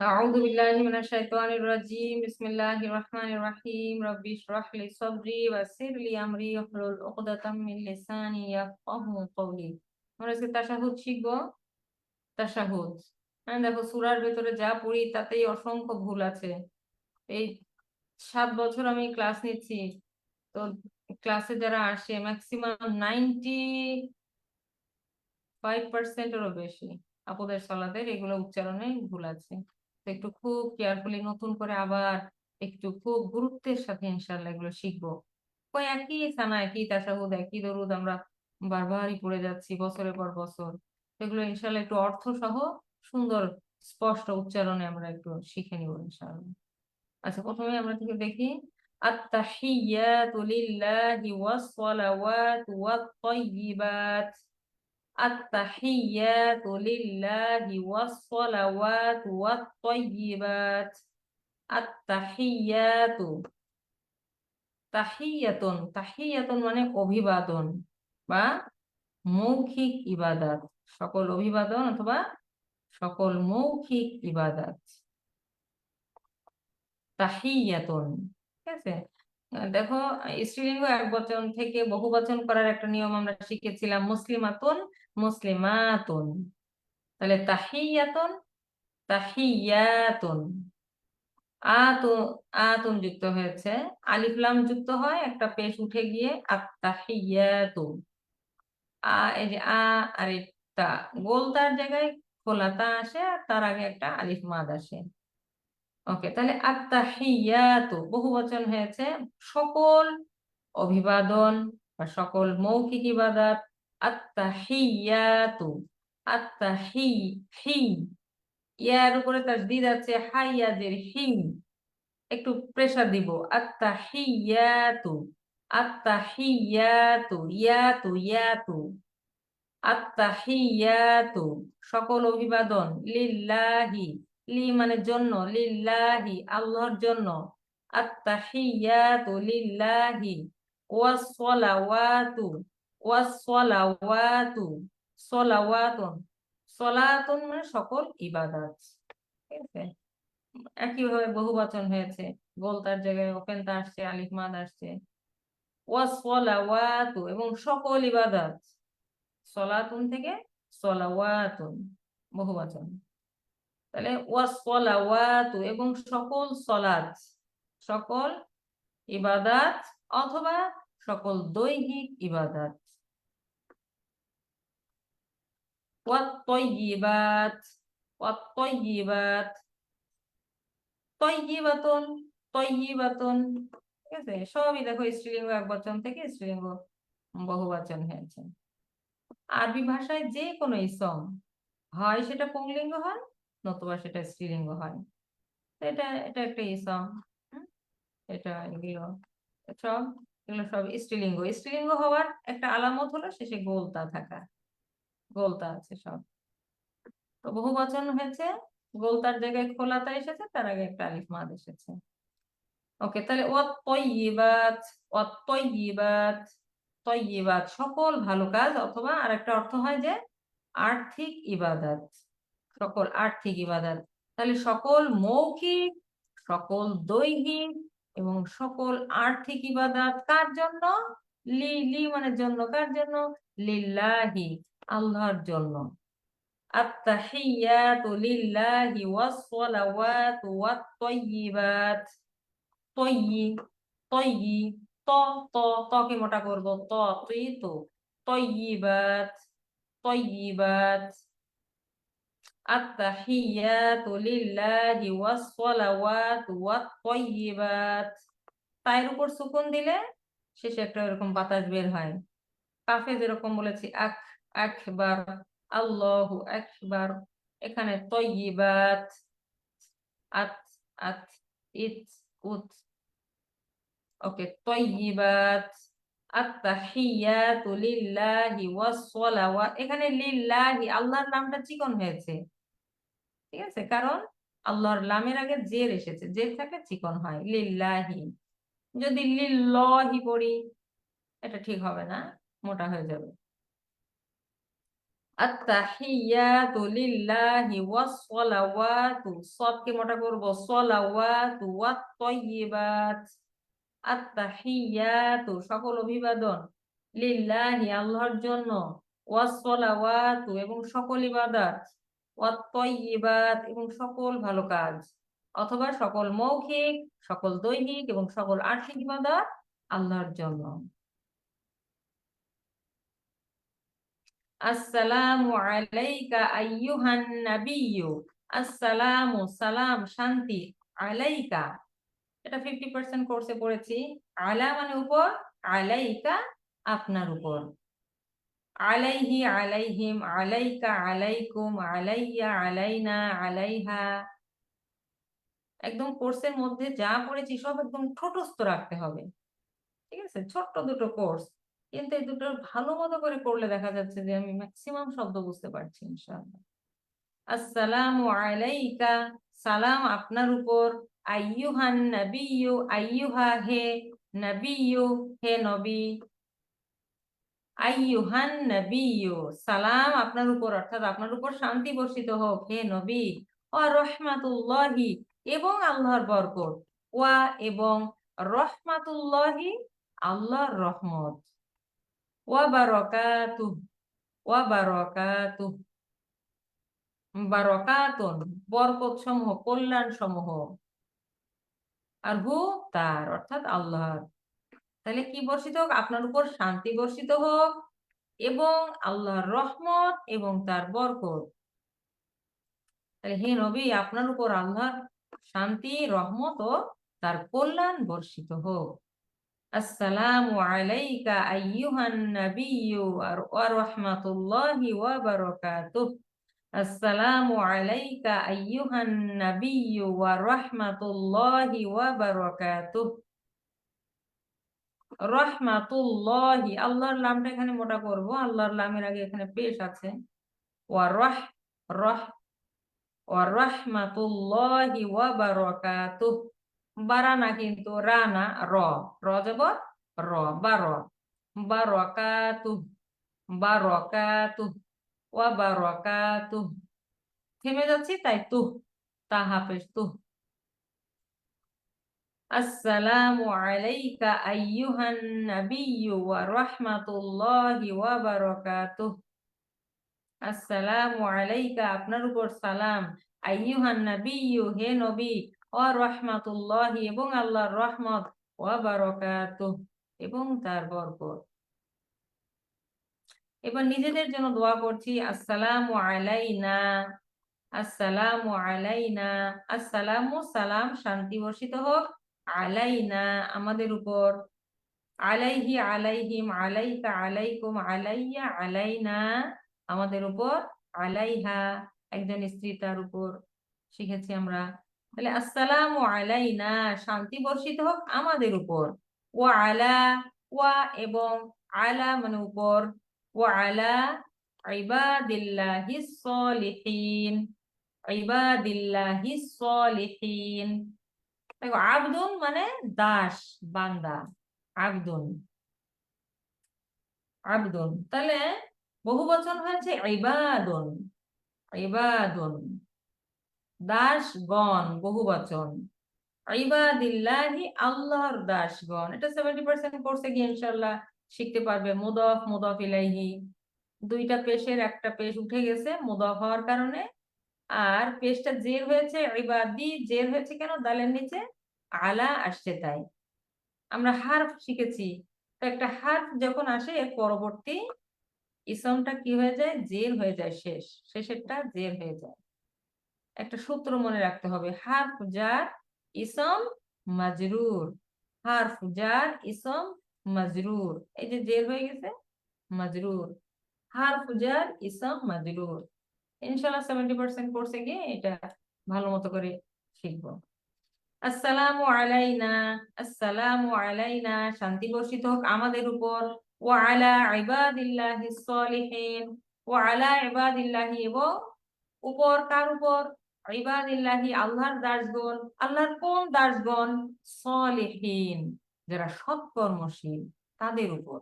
أعوذ بالله من الشيطان الرجيم بسم الله الرحمن الرحيم رب اشرح لي صدري ويسر لي أمري واحلل عقدة من لساني يفقهوا قولي আমরা আজকে তাশাহুদ শিখবো তাশাহুদ হ্যাঁ দেখো সূরার ভেতরে যা পড়ি তাতেই অসংখ্য ভুল আছে এই সাত বছর আমি ক্লাস নিচ্ছি তো ক্লাসে যারা আসে ম্যাক্সিমাম নাইনটি ফাইভ পার্সেন্টেরও বেশি আপুদের সালাদের এগুলো উচ্চারণে ভুল আছে তো একটু খুব কেয়ারফুলি নতুন করে আবার একটু খুব গুরুত্বের সাথে ইনশাল্লাহ এগুলো শিখব। ওই একই সানা একই তাসাহুদ, একই দরুদ আমরা বারবারই পড়ে যাচ্ছি বছরের পর বছর। এগুলো ইনশাল্লাহ একটু অর্থ সহ সুন্দর স্পষ্ট উচ্চারণে আমরা একটু শিখে নিব ইনশাল্লাহ আচ্ছা প্রথমে আমরা থেকে দেখি। আত্তাহিয়াতু লিল্লাহি ওয়াস সালাওয়াতু ওয়াত তাইয়িবাত التحيات لله والصلوات والطيبات التحيات তাহিয়াতুন তাহিয়াতুন মানে অভিবাদন বা মৌখিক ইবাদাত সকল অভিবাদন অথবা সকল মৌখিক ইবাদাত তাহিয়াতুন ঠিক আছে দেখো স্ত্রীলিঙ্গ এক বচন থেকে বহু বচন করার একটা নিয়ম আমরা শিখেছিলাম মুসলিমাতুন মুসলিমাতুন তাহলে তাহিয়াতুন তাহিয়াতুন আতুন আতুন যুক্ত হয়েছে। আলিফলাম যুক্ত হয়, একটা পেশ উঠে গিয়ে আত্তাহিয়াতু আ, এই যে আ আর তা গোল তার জায়গায় খোলা তা আসে, আর তার আগে একটা আলিফ মাদ আসে। ওকে, তাহলে আত্তাহিয়াতু বহু বচন হয়েছে। সকল অভিবাদন বা সকল মৌখিক ইবাদত আত্তাহিয়াতু আত্তাহি হি। ইয়ার উপরে তার দিদ আছে হাইয়াজের হি। একটু প্রেসার দিব। আত্তাহিয়াতু আত্তাহিয়াতু ইয়াতু ইয়াতু। আত্তাহিয়াতু সকল অভিবাদন লিল্লাহি, লি মানে জন্য, লিল্লাহি, আল্লাহর জন্য। আত্তাহিয়াতু লিল্লাহি ওয়াস সালাওয়াতু ওয়াস সালাওয়াতু সালাওয়াতুন, সলাতুন মানে সকল ইবাদাত। ঠিক আছে? একইভাবে বহু বচন হয়েছে। গোল তার জায়গায়, ওপেন তা আসছে, আলিফ মাদ আসছে। ওয়াস সালাওয়াতু এবং সকল ইবাদাত। সলাতুন থেকে সলাওয়াতুন, বহু বচন। তাহলে ওয়াস সালাওয়াতু এবং সকল সলাত সকল ইবাদাত অথবা সকল দৈহিক ইবাদাত। والطيبات والطيبات তৈবাতন তৈবাতন ঠিক আছে সবই দেখো স্ত্রীলিঙ্গ এক বচন থেকে স্ত্রীলিঙ্গ বহু বচন হয়েছে আরবি ভাষায় যে কোনো ইসম হয় সেটা পুংলিঙ্গ হয় নতুবা সেটা স্ত্রীলিঙ্গ হয় এটা এটা একটা ইসম এটা এগুলো সব এগুলো সব স্ত্রীলিঙ্গ স্ত্রীলিঙ্গ হওয়ার একটা আলামত হলো শেষে গোলতা থাকা গোলতা আছে সব। তো বহু বচন হয়েছে, গোলতার জায়গায় খোলাতা এসেছে, তার আগে একটা আলিফ মাদ এসেছে। ওকে, তাহলে সকল ভালো কাজ, অথবা আর একটা অর্থ হয় যে আর্থিক ইবাদত। সকল আর্থিক ইবাদত। তাহলে সকল মৌখিক, সকল দৈহিক এবং সকল আর্থিক ইবাদত কার জন্য? লি লি মানে জন্য কার জন্য? লিল্লাহি। আল্লাহর জন্য। আত্তাহিয়াতু মোটা তুই তো উপর সুকুন দিলে শেষে একটা এরকম বাতাস বের হয়। কাফে যেরকম বলেছি, আখ। আকবার আল্লাহু আকবার এখানে তয়্যিবাত আত আত, ইত, উত। ওকে তয়্যিবাত আত্তাহিয়াতু লিল্লাহি ওয়াস সালাওয়া এখানে লিল্লাহি, আল্লাহর নামটা চিকন হয়েছে। ঠিক আছে? কারণ আল্লাহর লামের আগে জের এসেছে, জের থাকলে চিকন হয়। লিল্লাহি। যদি লিল্লাহি পড়ি, এটা ঠিক হবে না, মোটা হয়ে যাবে। আত্তাহিয়াতু লিল্লাহি ওয়াস সালাওয়াতু সদকে মোটা করব, সালাওয়াতু ওয়াত তাইয়্যিবাত আত্তাহিয়াতু সকল অভিবাদন, লিল্লাহি, আল্লাহর জন্য। ওয়াস সালাওয়াতু এবং সকল ইবাদত। ওয়াত তাইয়্যিবাত এবং সকল ভালো কাজ। অথবা সকল মৌখিক, সকল দৈহিক, এবং সকল আর্থিক ইবাদত আল্লাহর জন্য। আসসালামু আলাইকা আইয়ুহান নাবিয়্যু। আসসালামু সালাম শান্তি আলাইকা। এটা ফিফটি পার্সেন্ট কোর্সে পড়েছি। আলা মানে উপর, আলাইকা আপনার উপর। আলাইহি আলাইহিম, আলাইকা আলাইকুম, আলাইয়া আলাইনা আলাইহা। একদম কোর্সের মধ্যে যা পড়েছি সব একদম ছোটস্থ রাখতে হবে। ঠিক আছে? ছোট্ট দুটো কোর্স কিন্তু এই দুটো ভালো মতো করে পড়লে দেখা যাচ্ছে যে আমি ম্যাক্সিমাম শব্দ বুঝতে পারছি, ইনশাআল্লাহ। আসসালামু আলাইকা, সালাম আপনার উপর। আইয়ুহান নাবিয়্যু, আইয়ুহা হে নাবিয়্যু, হে নবী। আইয়ুহান নাবিয়্যু, সালাম আপনার উপর, অর্থাৎ আপনার উপর শান্তি বর্ষিত হোক, হে নবী। ও রহমাতুল্লাহি, এবং আল্লাহর বরকত। ওয়া এবং রহমাতুল্লাহি, আল্লাহর রহমত। ওয়া বারাকাতুহ ওয়া বারাকাতুহ বারাকাতুন বরকত সমূহ কল্যাণ সমূহ আর হু, তার, অর্থাৎ আল্লাহর। তাহলে কি বর্ষিত হোক? আপনার উপর শান্তি বর্ষিত হোক এবং আল্লাহর রহমত এবং তার বরকত। তাহলে হে নবী, আপনার উপর আল্লাহর শান্তি, রহমত ও তার কল্যাণ বর্ষিত হোক। আসসালামু আলাইকা আইয়ুহান নাবিয়্যু ওয়া রাহমাতুল্লাহি ওয়া বারাকাতুহু আসসালামু আলাইকা আইয়ুহান নাবিয়্যু ওয়া রাহমাতুল্লাহি ওয়া বারাকাতুহু রহমাতুল্লাহি আল্লাহর নামটা এখানে মোটা করব আল্লাহর নামের আগে এখানে পেশ আছে ওয়া রহ রহ ওয়া রাহমাতুল্লাহি ওয়া বারাকাতুহু বারানা কিন্তু রানা, র। র যাব? র। বার। বারাকাতুহু বারাকাতুহু ওয়া বারাকাতুহু থেমে যাচ্ছি, তাই তু। তা হাফেজ তু। আসসালামু আলাইকা আইয়ুহান নাবিয়্যু ওয়া রাহমাতুল্লাহি ওয়া বারাকাতুহু আসসালামু আলাইকা, আপনার উপর সালাম। আইয়ুহান নাবিয়্যু, হে নবী রাহমাতুল্লাহি এবং আল্লাহর রহমত ওয়া এবং তার বরকত। এবার নিজেদের জন্য দোয়া করছি, আসসালামু আলাইনা আসসালামু আলাইনা, আসসালামু সালাম, শান্তি বর্ষিত হোক, আলাইনা আমাদের উপর। আলাইহি আলাইহিম, আলাইকা আলাইকুম, আলাইয়া আলাইনা আমাদের উপর, আলাইহা, একজন স্ত্রী তার উপর। শিখেছি আমরা তাহলে আসসালামু আলাইনা, শান্তি বর্ষিত হোক আমাদের উপর। ও আলা, ওয়া এবং আলা মানে উপর। ও আলা ইবাদিল্লাহিস সলিহিন। ইবাদিল্লাহিস সলিহিন। দেখো, আবদুন মানে দাস, বান্দা। আবদুন। আবদুন। তাহলে বহু বচন হয়েছে ইবাদুন। ইবাদুন। দাসগণ বহু বচন ইবাদিল্লাহি আল্লাহর দাসগণ। এটা সেভেন্টি পার্সেন্ট কোর্সে গিয়ে ইনশাল্লাহ শিখতে পারবে। মুদফ মুদফ ইলাইহি। দুইটা পেশের একটা পেশ উঠে গেছে, মুদফ হওয়ার কারণে। আর পেশটা জের হয়েছে, ইবাদি জের হয়েছে কেন? দালের নিচে আলা আসছে তাই। আমরা হার্ফ শিখেছি। তো একটা হার্ফ যখন আসে এর পরবর্তী ইসমটা কি হয়ে যায়? জের হয়ে যায় শেষ। শেষেরটা জের হয়ে যায়। একটা সূত্র মনে রাখতে হবে। হার্ফ জার ইসম মাজরুর। হার্ফ জার ইসম মাজরুর। এই যে জের হয়ে গেছে? মাজরুর। হার্ফ জার ইসম মাজরুর। ইনশাল্লাহ সেভেন্টি পার্সেন্ট কোর্সে গিয়ে এটা ভালো মতো করে শিখব। আসসালামু আলাইনা। আসসালামু আলাইনা। শান্তি বর্ষিত হোক আমাদের উপর। ও আলা ইবাদিল্লাহি সলিহিন। ও আলা ইবাদিল্লাহি এবং উপর কার উপর? ইবাদিল্লাহি, আল্লাহর দাসগণ, আল্লাহর কোন দাসগণ? যারা সৎকর্মশীল, তাদের উপর।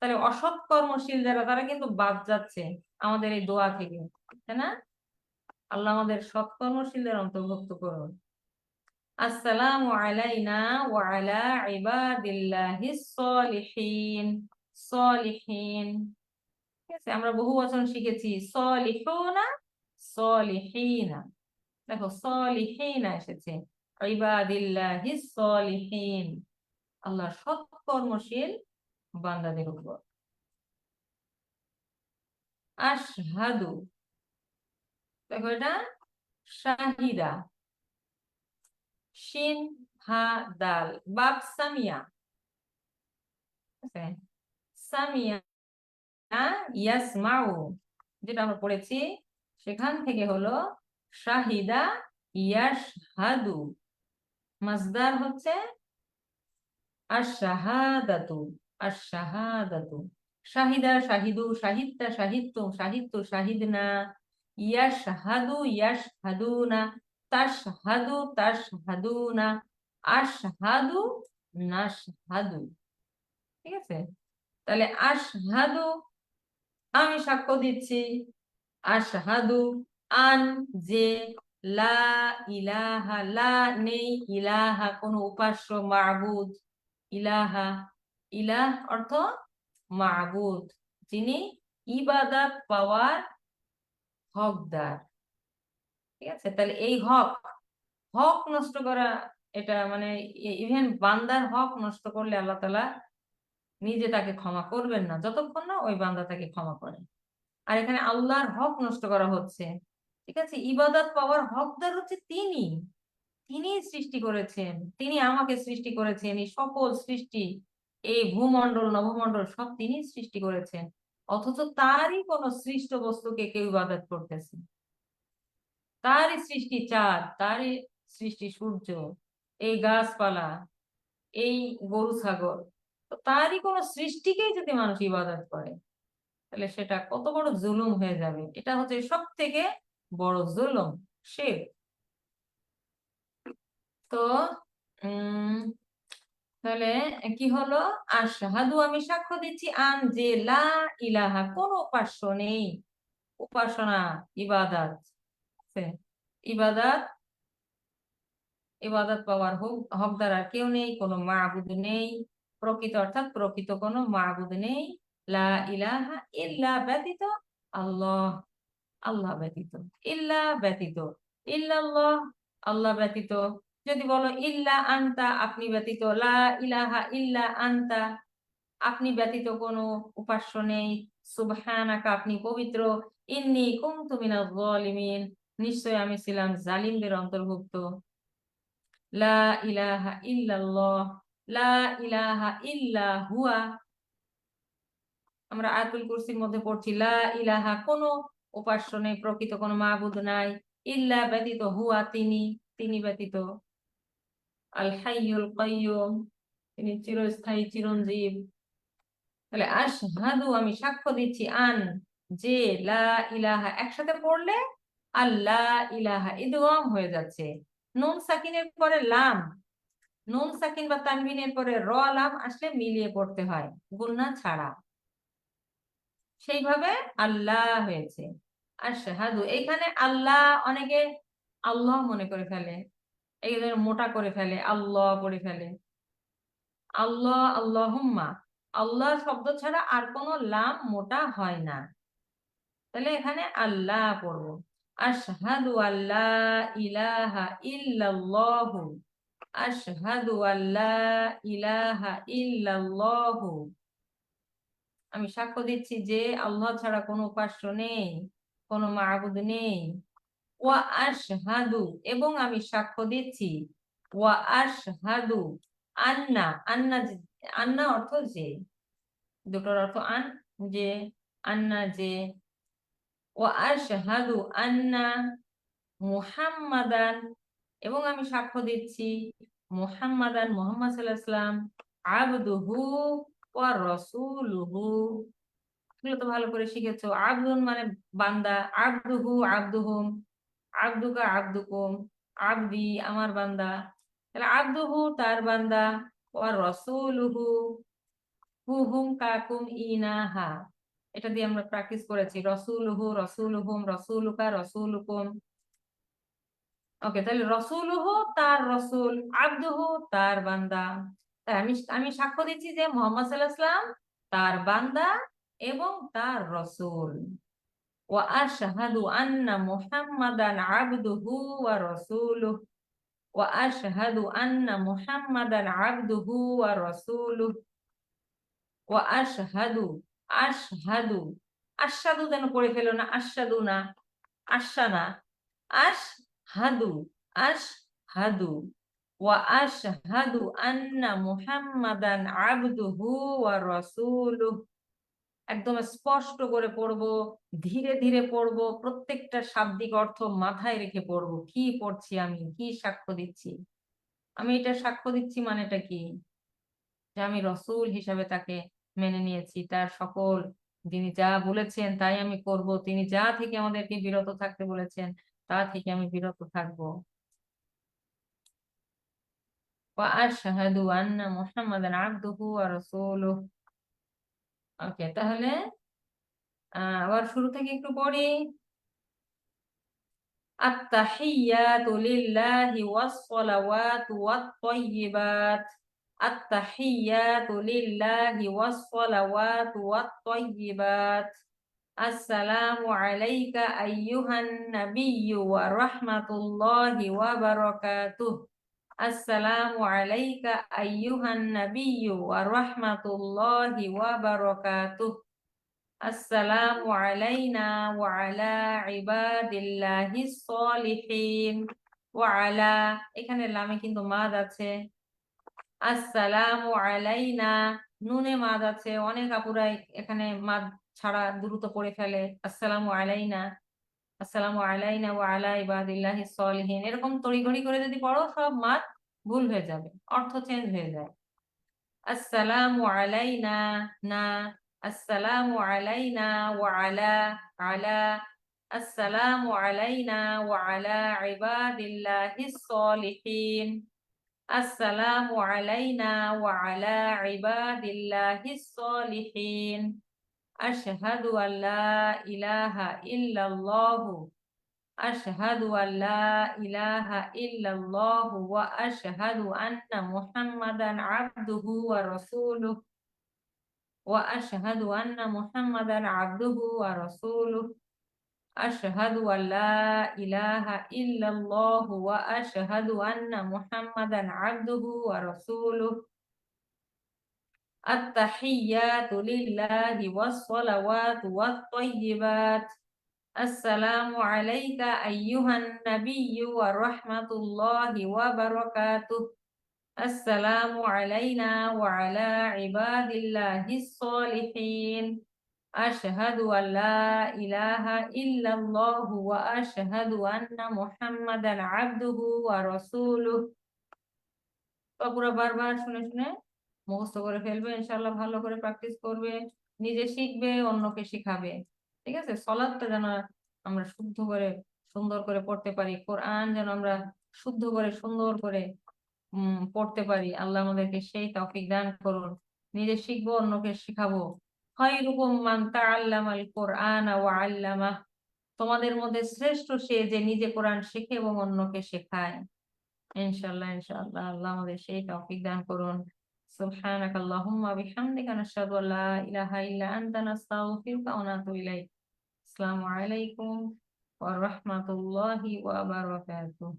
তাহলে যারা, তারা কিন্তু বাদ যাচ্ছে আমাদের এই দোয়া থেকে, তাই না? আল্লাহ আমাদের সৎ কর্মশীলদের অন্তর্ভুক্ত করুন। আসসালামু আলাইনা আলা সলিহিন। ঠিক আছে, আমরা বহু বচন শিখেছি। সলিহুনা সলিহিনা দেখো সলিহিনা এসেছে। ইবাদিল্লাহিস সলিহিন আল্লাহ সৎ কর্মশীল বান্দাদের উপর। আশহাদু। দেখো এটা, শাহিদা। শিন, হা, দাল। বাপ, সামিয়া? সামিয়া, ইয়াসমাউ, যেটা আমরা পড়েছি। সেখান থেকে হলো শাহিদা ইয়াশহাদু। মাজদার হচ্ছে আশ-শাহাদাতু আশ-শাহাদাতু। শাহিদা, শাহিদু, শাহিদতা শাহিদতুম শাহিদতু, শাহিদনা। ইয়াশহাদু, ইয়াশহাদুনা। তাশহাদু, তাশহাদুনা। আশহাদু, নাশহাদু। ঠিক আছে? তাহলে আশহাদু আমি সাক্ষ্য দিচ্ছি। আশহাদু আন যে লা ইলাহা, লা নেই, ইলাহা, কোন উপাস্য, মাবুদ, ইলাহা, ইলাহ অর্থ মাবুদ, যিনি ইবাদত পাওয়ার হকদার। ঠিক আছে? তাহলে এই হক হক নষ্ট করা, এটা মানে ইভেন বান্দার হক নষ্ট করলে আল্লাহ তালা নিজে তাকে ক্ষমা করবেন না, যতক্ষণ না ওই বান্দা তাকে ক্ষমা করে। আর এখানে আল্লাহর হক নষ্ট করা হচ্ছে। ঠিক আছে? ইবাদত পাওয়ার হকদার হচ্ছে তিনি। তিনি সৃষ্টি করেছেন। তিনি আমাকে সৃষ্টি করেছেন। এই সকল সৃষ্টি, এই ভূমণ্ডল নভমণ্ডল সব তিনি সৃষ্টি করেছেন। অথচ তারই কোন সৃষ্ট বস্তুকে কেউ ইবাদত করতেছে তারই সৃষ্টি চাঁদ, তারই সৃষ্টি সূর্য, এই গাছপালা, এই গরু, ছাগল। তারই কোন সৃষ্টিকেই যদি মানুষ ইবাদত করে তাহলে সেটা কত বড় জুলুম হয়ে যাবে? এটা হচ্ছে সব থেকে বড় জুলুম, সে। তো, উম, তাহলে কি হলো? আর শাহাদু আমি সাক্ষ্য দিচ্ছি, আন যে লা ইলাহা, কোন উপাস্য নেই। উপাসনা, ইবাদাত ইবাদাত, ইবাদত পাওয়ার হোক, হকদার আর কেউ নেই, কোনো মাহবুদ নেই। প্রকৃত অর্থাৎ প্রকৃত কোনো মাহবুদ নেই। লা ইলাহা ইল্লা ব্যতীত আল্লাহ আল্লাহ ব্যতীত ইল্লা ব্যতীত ইল্লাল্লাহ আল্লাহ ব্যতীত যদি বলো, ইল্লা আন্তা আপনি ব্যতীত, লা ইলাহা ইল্লা আন্তা আপনি ব্যতীত কোনো উপাস্য নেই। সুবহানাকা, আপনি পবিত্র। ইন্নি কুনতু মিনাজ জালিমিন নিশ্চয় আমি ছিলাম জালিমদের অন্তর্ভুক্ত। লা ইলাহা ইল্লাল্লাহ। লা ইলাহা ইল্লা হুয়া। আমরা আয়াতুল কুরসির মধ্যে পড়ছি, লা ইলাহা, কোনো উপাস্য নেই, প্রকৃত কোনো মাহবুদ নাই, ইল্লা ব্যতীত হুয়া তিনি তিনি ব্যতীত আল হাইয়ুল কাইয়ুম তিনি চিরস্থায়ী, চিরঞ্জীব। তাহলে আশহাদু, আমি সাক্ষ্য দিচ্ছি, আন, যে লা ইলাহা, একসাথে পড়লে আল্লাহ ইলাহা ইদগাম হয়ে যাচ্ছে। নুন সাকিনের পরে লাম, নুন সাকিন বা তানবিনের পরে র লাম আসলে মিলিয়ে পড়তে হয় গুন্না ছাড়া। সেইভাবে আল্লাহ হয়েছে। আর শাহাদু, এইখানে আল্লাহ অনেকে আল্লাহ মনে করে ফেলে। এই মোটা করে ফেলে, আল্লাহ করে ফেলে। আল্লাহ, আল্লাহুম্মা, আল্লাহ শব্দ ছাড়া আর কোনো লাম মোটা হয় না। তাহলে এখানে আল্লাহ পড়ব। আশহাদু আল্লাহ ইলাহা ইল্লাল্লাহু। আশহাদু আল্লাহ ইলাহা ইল্লাল্লাহু। আমি সাক্ষ্য দিচ্ছি যে আল্লাহ ছাড়া কোনো উপাস্য নেই, কোনো মাহবুদ নেই। ওয়া আশহাদু, এবং আমি সাক্ষ্য দিচ্ছি, ওয়া আশহাদু আন্না আন্না আন্না অর্থ যে, দুটোর অর্থ আন, যে, আন্না যে। ও আশহাদু আন্না মুহাম্মাদান, এবং আমি সাক্ষ্য দিচ্ছি মুহাম্মাদান, মুহাম্মদ সাল্লাল্লাহু আলাইহি আবদুহু ওয়া রাসূলুহু এগুলো তো ভালো করে শিখেছো। আবদুন মানে বান্দা। আবদুহু আবদুহুম আবদুকা আবদুকুম আবদি আমার বান্দা। তাহলে আবদুহু তার বান্দা। ওয়া রাসূলুহু হু হুম কাকুম ইনাহা এটা দিয়ে আমরা প্র্যাকটিস করেছি। রসুলহু রসুলহুম রসুলুকা রসুলুকুম ওকে, তাহলে রসুলহু তার রসুল। আব্দুহু তার বান্দা। আমি আমি সাক্ষ্য দিচ্ছি যে মোহাম্মদ সাল্লাহাম তার বান্দা এবং তার রসুল। ও আশহাদু আন্না মুহাম্মাদান আবদুহু পড়ে না, আশহাদু না আশানা আশহাদু আশহাদু। আন্না মুহাম্মাদান আবদুহু ওয়া রাসূলুহু একদম স্পষ্ট করে পড়ব, ধীরে ধীরে পড়ব, প্রত্যেকটা শাব্দিক অর্থ মাথায় রেখে পড়ব, কি পড়ছি আমি, কি সাক্ষ্য দিচ্ছি। আমি এটা সাক্ষ্য দিচ্ছি মানেটা কি? যে আমি রসুল হিসাবে তাকে মেনে নিয়েছি, তার সকল, তিনি যা বলেছেন তাই আমি করব, তিনি যা থেকে আমাদেরকে বিরত থাকতে বলেছেন, তা থেকে আমি বিরত থাকব। وأشهد أن محمدا عبده ورسوله ওকে তাহলে আবার শুরু থেকে একটু পড়ি التحيات لله والصلوات والطيبات التحيات لله والصلوات والطيبات السلام عليك أيها النبي ورحمة الله وبركاته আসসালামু আলাইকা আইয়ুহান নাবিয়্যু ওয়া রাহমাতুল্লাহি ওয়া বারাকাতুহু। আসসালামু আলাইনা ওয়া আলা ইবাদিল্লাহিস সলিহিন ওয়া আলা, এখানে লামে কিন্তু মাদ আছে। আসসালামু আলাইনা, নুনে মাদ আছে। অনেক আপুরাই এখানে মাদ ছাড়া দ্রুত পড়ে ফেলে। আসসালামু আলাইনা। আসসালামু আলাইনা ওয়া আলা ইবাদিল্লাহি সলিহিন। এরকম তড়িঘড়ি করে যদি পড়ো, সব মাদ ভুল হয়ে যাবে, অর্থ চেঞ্জ হয়ে যায়। আসসালামু আলাইনা না, আসসালামু আলাইনা ওয়া আলা আলা, আসসালামু আলাইনা ওয়া আলা ইবাদিল্লাহি সলিহিন। আসসালামু আলাইনা ওয়া আলা ইবাদিল্লাহি সলিহিন। أشهد أن لا إله إلا الله. أشهد أن لا إله إلا الله وأشهد أن محمدا عبده ورسوله. وأشهد أن محمدا عبده ورسوله. أشهد أن لا إله إلا الله وأشهد أن محمدا عبده ورسوله. التحيات لله والصلوات والطيبات السلام عليك أيها النبي ورحمة الله وبركاته السلام علينا وعلى عباد الله الصالحين أشهد أن لا إله إلا الله وأشهد أن محمدا عبده ورسوله পুরো বারবার শুনে শুনে মুখস্থ করে ফেলবে ইনশাল্লাহ ভালো করে প্র্যাকটিস করবে, নিজে শিখবে, অন্যকে শিখাবে। ঠিক আছে? সলাদটা যেন আমরা শুদ্ধ করে, সুন্দর করে পড়তে পারি, কোরআন যেন আমরা শুদ্ধ করে, সুন্দর করে পড়তে পারি। আল্লাহ আমাদেরকে সেই তৌফিক দান করুন। নিজে শিখব, অন্যকে শিখাবো। তোমাদের মধ্যে শ্রেষ্ঠ সে যে নিজে কোরআন শেখে এবং অন্যকে শেখায়। ইনশাল্লাহ ইনশাল্লাহ আল্লাহ আমাদের সেই তৌফিক দান করুন। سبحانك اللهم وبحمدك نشهد أن لا إله إلا أنت نستغفرك ونتوب إليك. السلام عليكم ورحمة الله وبركاته.